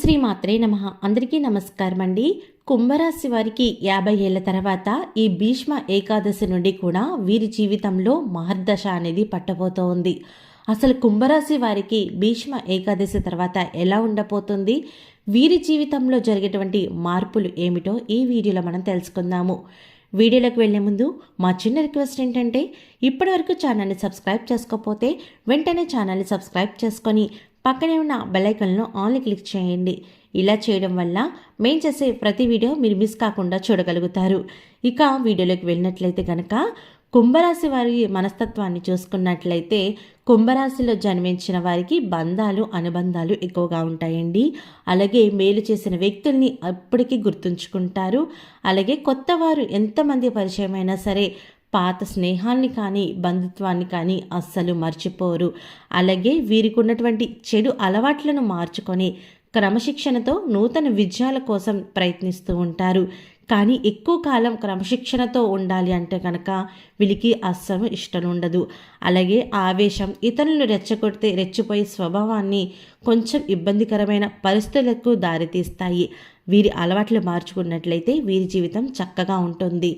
శ్రీ మాత్రే నమ. అందరికీ నమస్కారం అండి. కుంభరాశి వారికి యాభై ఏళ్ళ తర్వాత ఈ భీష్మ ఏకాదశి నుండి కూడా వీరి జీవితంలో మహర్దశ అనేది పట్టబోతోంది అసలు కుంభరాశి వారికి భీష్మ ఏకాదశి తర్వాత ఎలా ఉండబోతుంది? వీరి జీవితంలో జరిగేటువంటి మార్పులు ఏమిటో ఈ వీడియోలో మనం తెలుసుకుందాము. వీడియోలోకి వెళ్ళే ముందు మా చిన్న రిక్వెస్ట్ ఏంటంటే ఇప్పటివరకు ఛానల్ని సబ్స్క్రైబ్ చేసుకోకపోతే వెంటనే ఛానల్ని సబ్స్క్రైబ్ చేసుకొని పక్కనే ఉన్న బెల్లైకన్లో ఆన్లీ క్లిక్ చేయండి. ఇలా చేయడం వల్ల మేము చేసే ప్రతి వీడియో మీరు మిస్ కాకుండా చూడగలుగుతారు. ఇక వీడియోలోకి వెళ్ళినట్లయితే కనుక కుంభరాశి వారి మనస్తత్వాన్ని చూసుకున్నట్లయితే కుంభరాశిలో జన్మించిన వారికి బంధాలు అనుబంధాలు ఎక్కువగా ఉంటాయండి. అలాగే మేలు చేసిన వ్యక్తుల్ని అప్పటికీ గుర్తుంచుకుంటారు. అలాగే కొత్త వారు ఎంతమంది పరిచయమైనా సరే పాత స్నేహాన్ని కానీ బంధుత్వాన్ని కానీ అస్సలు మర్చిపోరు. అలాగే వీరికి ఉన్నటువంటి చెడు అలవాట్లను మార్చుకొని క్రమశిక్షణతో నూతన విజయాల కోసం ప్రయత్నిస్తూ ఉంటారు. కానీ ఎక్కువ కాలం క్రమశిక్షణతో ఉండాలి అంటే కనుక వీళ్ళకి అస్సలు ఇష్టం ఉండదు. అలాగే ఆవేశం ఇతరులను రెచ్చగొడితే రెచ్చిపోయే స్వభావాన్ని కొంచెం ఇబ్బందికరమైన పరిస్థితులకు దారితీస్తాయి. వీరి అలవాట్లు మార్చుకున్నట్లయితే వీరి జీవితం చక్కగా ఉంటుంది.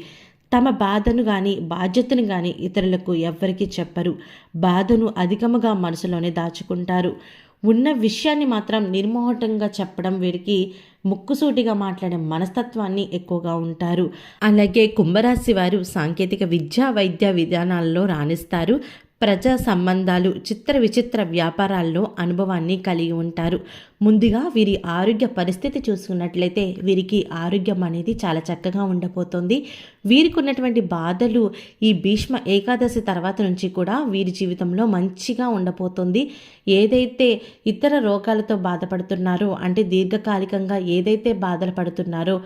తమ బాధను కానీ బాధ్యతను కానీ ఇతరులకు ఎవ్వరికీ చెప్పరు. బాధను అధికముగా మనసులోనే దాచుకుంటారు. ఉన్న విషయాన్ని మాత్రం నిర్మోహటంగా చెప్పడం వీరికి ముక్కుసూటిగా మాట్లాడే మనస్తత్వాన్ని ఎక్కువగా ఉంటారు. అలాగే కుంభరాశి వారు సాంకేతిక విద్యా వైద్య విధానాల్లో రాణిస్తారు. ప్రజా సంబంధాలు చిత్ర విచిత్ర వ్యాపారాల్లో అనుభవాన్ని కలిగి ఉంటారు. ముందుగా వీరి ఆరోగ్య పరిస్థితి చూసుకున్నట్లయితే వీరికి ఆరోగ్యం అనేది చాలా చక్కగా ఉండబోతోంది. వీరికి ఉన్నటువంటి బాధలు ఈ భీష్మ ఏకాదశి తర్వాత నుంచి కూడా వీరి జీవితంలో మంచిగా ఉండబోతోంది. ఏదైతే ఇతర రోగాలతో బాధపడుతున్నారో అంటే దీర్ఘకాలికంగా ఏదైతే బాధలు పడుతున్నారో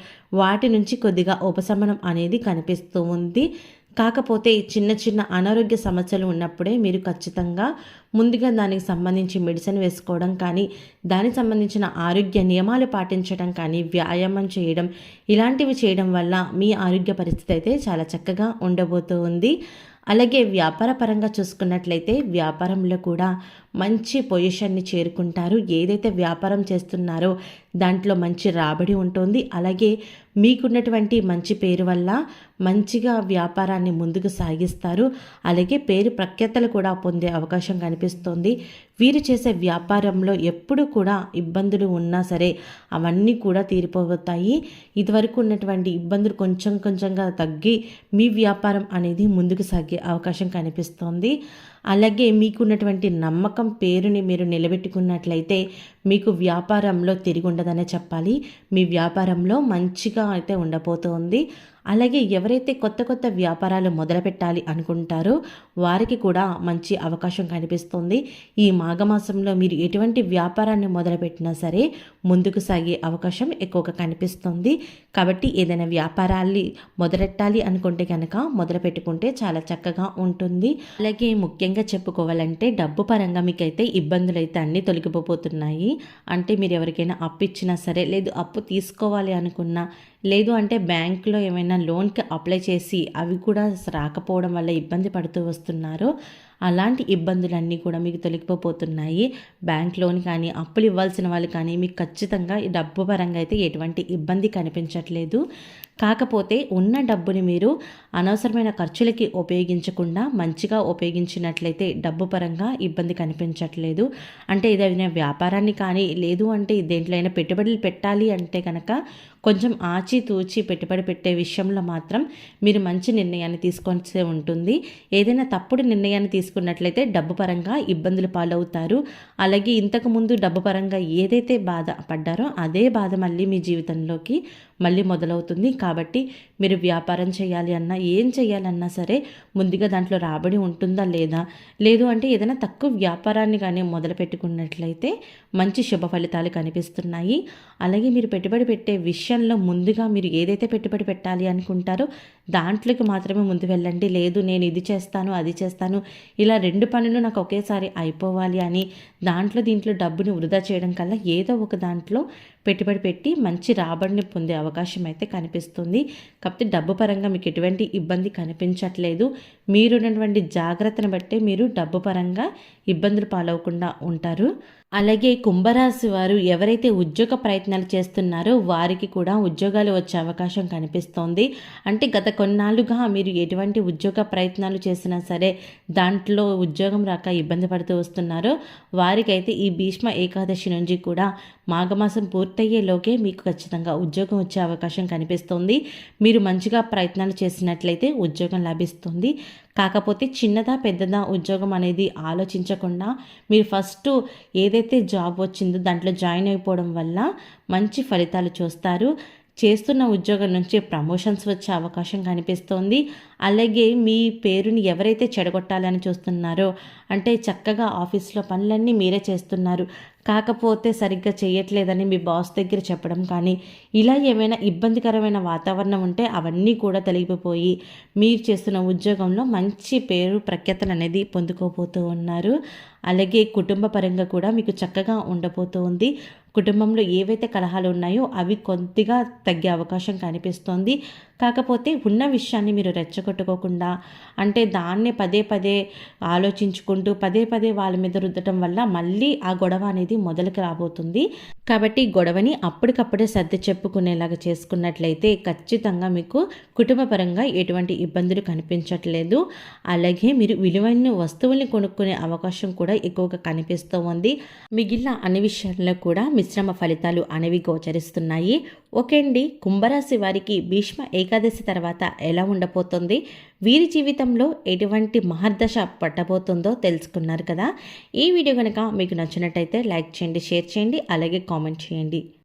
వాటి నుంచి కొద్దిగా ఉపశమనం అనేది కనిపిస్తూ ఉంది. కాకపోతే చిన్న చిన్న అనారోగ్య సమస్యలు ఉన్నప్పుడే మీరు ఖచ్చితంగా ముందుగా దానికి సంబంధించి మెడిసిన్ వేసుకోవడం కానీ దానికి సంబంధించిన ఆరోగ్య నియమాలు పాటించడం కానీ వ్యాయామం చేయడం ఇలాంటివి చేయడం వల్ల మీ ఆరోగ్య పరిస్థితి అయితే చాలా చక్కగా ఉండబోతూ ఉంది అలాగే వ్యాపార పరంగా చూసుకున్నట్లయితే వ్యాపారంలో కూడా మంచి పొజిషన్ని చేరుకుంటారు. ఏదైతే వ్యాపారం చేస్తున్నారో దాంట్లో మంచి రాబడి ఉంటుంది. అలాగే మీకున్నటువంటి మంచి పేరు వల్ల మంచిగా వ్యాపారాన్ని ముందుకు సాగిస్తారు. అలాగే పేరు ప్రఖ్యాతలు కూడా పొందే అవకాశం కనిపిస్తుంది. వీరు చేసే వ్యాపారంలో ఎప్పుడు కూడా ఇబ్బందులు ఉన్నా సరే అవన్నీ కూడా తీరిపోతాయి. ఇదివరకు ఉన్నటువంటి ఇబ్బందులు కొంచెం కొంచెంగా తగ్గి మీ వ్యాపారం అనేది ముందుకు సాగే అవకాశం కనిపిస్తోంది. అలాగే మీకున్నటువంటి నమ్మకం పేరుని మీరు నిలబెట్టుకున్నట్లయితే మీకు వ్యాపారంలో తిరిగి ఉండదనే చెప్పాలి. మీ వ్యాపారంలో మంచిగా అయితే ఉండబోతోంది. అలాగే ఎవరైతే కొత్త కొత్త వ్యాపారాలు మొదలుపెట్టాలి అనుకుంటారో వారికి కూడా మంచి అవకాశం కనిపిస్తుంది. ఈ మాఘమాసంలో మీరు ఎటువంటి వ్యాపారాన్ని మొదలుపెట్టినా సరే ముందుకు సాగే అవకాశం ఎక్కువగా కనిపిస్తుంది. కాబట్టి ఏదైనా వ్యాపారాన్ని మొదలెట్టాలి అనుకుంటే కనుక మొదలు పెట్టుకుంటే చాలా చక్కగా ఉంటుంది. అలాగే ముఖ్యంగా చెప్పుకోవాలంటే డబ్బు పరంగా మీకైతే ఇబ్బందులు అయితే అన్నీ తొలగిపోతున్నాయి అంటే మీరు ఎవరికైనా అప్పు ఇచ్చినా సరే లేదు అప్పు తీసుకోవాలి అనుకున్నా లేదు అంటే బ్యాంకులో ఏమైనా లోన్కి అప్లై చేసి అవి కూడా రాకపోవడం వల్ల ఇబ్బంది పడుతూ వస్తుంది వస్తున్నారు అలాంటి ఇబ్బందులన్నీ కూడా మీకు తొలగిపోతున్నాయి బ్యాంక్ లోన్ కానీ అప్పులు ఇవ్వాల్సిన వాళ్ళు కానీ మీకు ఖచ్చితంగా డబ్బు పరంగా అయితే ఎటువంటి ఇబ్బంది కనిపించట్లేదు. కాకపోతే ఉన్న డబ్బుని మీరు అనవసరమైన ఖర్చులకి ఉపయోగించకుండా మంచిగా ఉపయోగించినట్లయితే డబ్బు పరంగా ఇబ్బంది కనిపించట్లేదు. అంటే ఏదైనా వ్యాపారాన్ని కానీ లేదు అంటే దేంట్లో అయినా పెట్టుబడులు పెట్టాలి అంటే కనుక కొంచెం ఆచితూచి పెట్టుబడి పెట్టే విషయంలో మాత్రం మీరు మంచి నిర్ణయాన్ని తీసుకొచ్చే ఉంటుంది. ఏదైనా తప్పుడు నిర్ణయాన్ని తీసుకున్నట్లయితే డబ్బు పరంగా ఇబ్బందులు పాలవుతారు. అలాగే ఇంతకుముందు డబ్బు పరంగా ఏదైతే బాధ పడ్డారో అదే బాధ మళ్ళీ మీ జీవితంలోకి మళ్ళీ మొదలవుతుంది. కాబట్టి మీరు వ్యాపారం చేయాలి అన్నా ఏం చేయాలన్నా సరే ముందుగా దాంట్లో రాబడి ఉంటుందా లేదా? లేదు అంటే ఏదైనా తక్కువ వ్యాపారాన్ని కానీ మొదలు పెట్టుకున్నట్లయితే మంచి శుభ ఫలితాలు కనిపిస్తున్నాయి. అలాగే మీరు పెట్టుబడి పెట్టే విషయంలో ముందుగా మీరు ఏదైతే పెట్టుబడి పెట్టాలి అనుకుంటారో దాంట్లోకి మాత్రమే ముందు వెళ్ళండి. లేదు నేను ఇది చేస్తాను అది చేస్తాను ఇలా రెండు పనులు నాకు ఒకేసారి అయిపోవాలి అని దాంట్లో దీంట్లో డబ్బుని వృధా చేయడం కల్లా ఏదో ఒక దాంట్లో పెట్టుబడి పెట్టి మంచి రాబడిని పొందే అవకాశం అయితే కనిపిస్తుంది. కాకపోతే డబ్బు పరంగా మీకు ఎటువంటి ఇబ్బంది కనిపించట్లేదు. మీరున్నటువంటి జాగ్రత్తను బట్టే మీరు డబ్బు పరంగా ఇబ్బందులు పాలవకుండా ఉంటారు. అలాగే కుంభరాశి వారు ఎవరైతే ఉద్యోగ ప్రయత్నాలు చేస్తున్నారో వారికి కూడా ఉద్యోగాలు వచ్చే అవకాశం కనిపిస్తోంది. అంటే గత కొన్నాళ్ళుగా మీరు ఎటువంటి ఉద్యోగ ప్రయత్నాలు చేసినా సరే దాంట్లో ఉద్యోగం రాక ఇబ్బంది పడుతూ వస్తున్నారో. వారికైతే ఈ భీష్మ ఏకాదశి నుంచి కూడా మాఘమాసం పూర్తయ్యేలోకే మీకు ఖచ్చితంగా ఉద్యోగం వచ్చే అవకాశం కనిపిస్తోంది. మీరు మంచిగా ప్రయత్నాలు చేసినట్లయితే ఉద్యోగం లభిస్తుంది. కాకపోతే చిన్నదా పెద్దదా ఉద్యోగం అనేది ఆలోచించకుండా మీరు ఫస్ట్ ఏదైతే జాబ్ వచ్చిందో దాంట్లో జాయిన్ అయిపోవడం వల్ల మంచి ఫలితాలు చూస్తారు. చేస్తున్న ఉద్యోగం నుంచి ప్రమోషన్స్ వచ్చే అవకాశం కనిపిస్తోంది. అలాగే మీ పేరుని ఎవరైతే చెడగొట్టాలని చూస్తున్నారో అంటే చక్కగా ఆఫీస్లో పనులన్నీ మీరే చేస్తున్నారు. కాకపోతే సరిగ్గా చేయట్లేదని మీ బాస్ దగ్గర చెప్పడం కానీ ఇలా ఏమైనా ఇబ్బందికరమైన వాతావరణం ఉంటే అవన్నీ కూడా తొలగిపోయి మీరు చేస్తున్న ఉద్యోగంలో మంచి పేరు ప్రఖ్యాతలు అనేది పొందుకోబోతూ ఉన్నారు. అలాగే కుటుంబ పరంగా కూడా మీకు చక్కగా ఉండబోతూ ఉంది కుటుంబంలో ఏవైతే కలహాలు ఉన్నాయో అవి కొద్దిగా తగ్గే అవకాశం కనిపిస్తోంది. కాకపోతే ఉన్న విషయాన్ని మీరు రెచ్చగొట్టుకోకుండా అంటే దాన్నే పదే పదే ఆలోచించుకుంటూ పదే పదే వాళ్ళ మీద రుద్దటం వల్ల మళ్ళీ ఆ గొడవ అనేది మొదలుకి రాబోతుంది. కాబట్టి గొడవని అప్పటికప్పుడే సర్ది చెప్పుకునేలాగా చేసుకున్నట్లయితే ఖచ్చితంగా మీకు కుటుంబపరంగా ఎటువంటి ఇబ్బందులు కనిపించట్లేదు. అలాగే మీరు విలువైన వస్తువుల్ని కొనుక్కునే అవకాశం కూడా ఎక్కువగా కనిపిస్తూ ఉంది. మిగిలిన అన్ని విషయాల్లో కూడా మిశ్రమ ఫలితాలు అనేవి గోచరిస్తున్నాయి. ఓకే అండి. కుంభరాశి వారికి భీష్మ ఏ ఏకాదశి తర్వాత ఎలా ఉండబోతుంది? వీరి జీవితంలో ఎటువంటి మహర్దశ పట్టబోతుందో తెలుసుకున్నారు కదా. ఈ వీడియో కనుక మీకు నచ్చినట్టయితే లైక్ చేయండి షేర్ చేయండి అలాగే కామెంట్ చేయండి.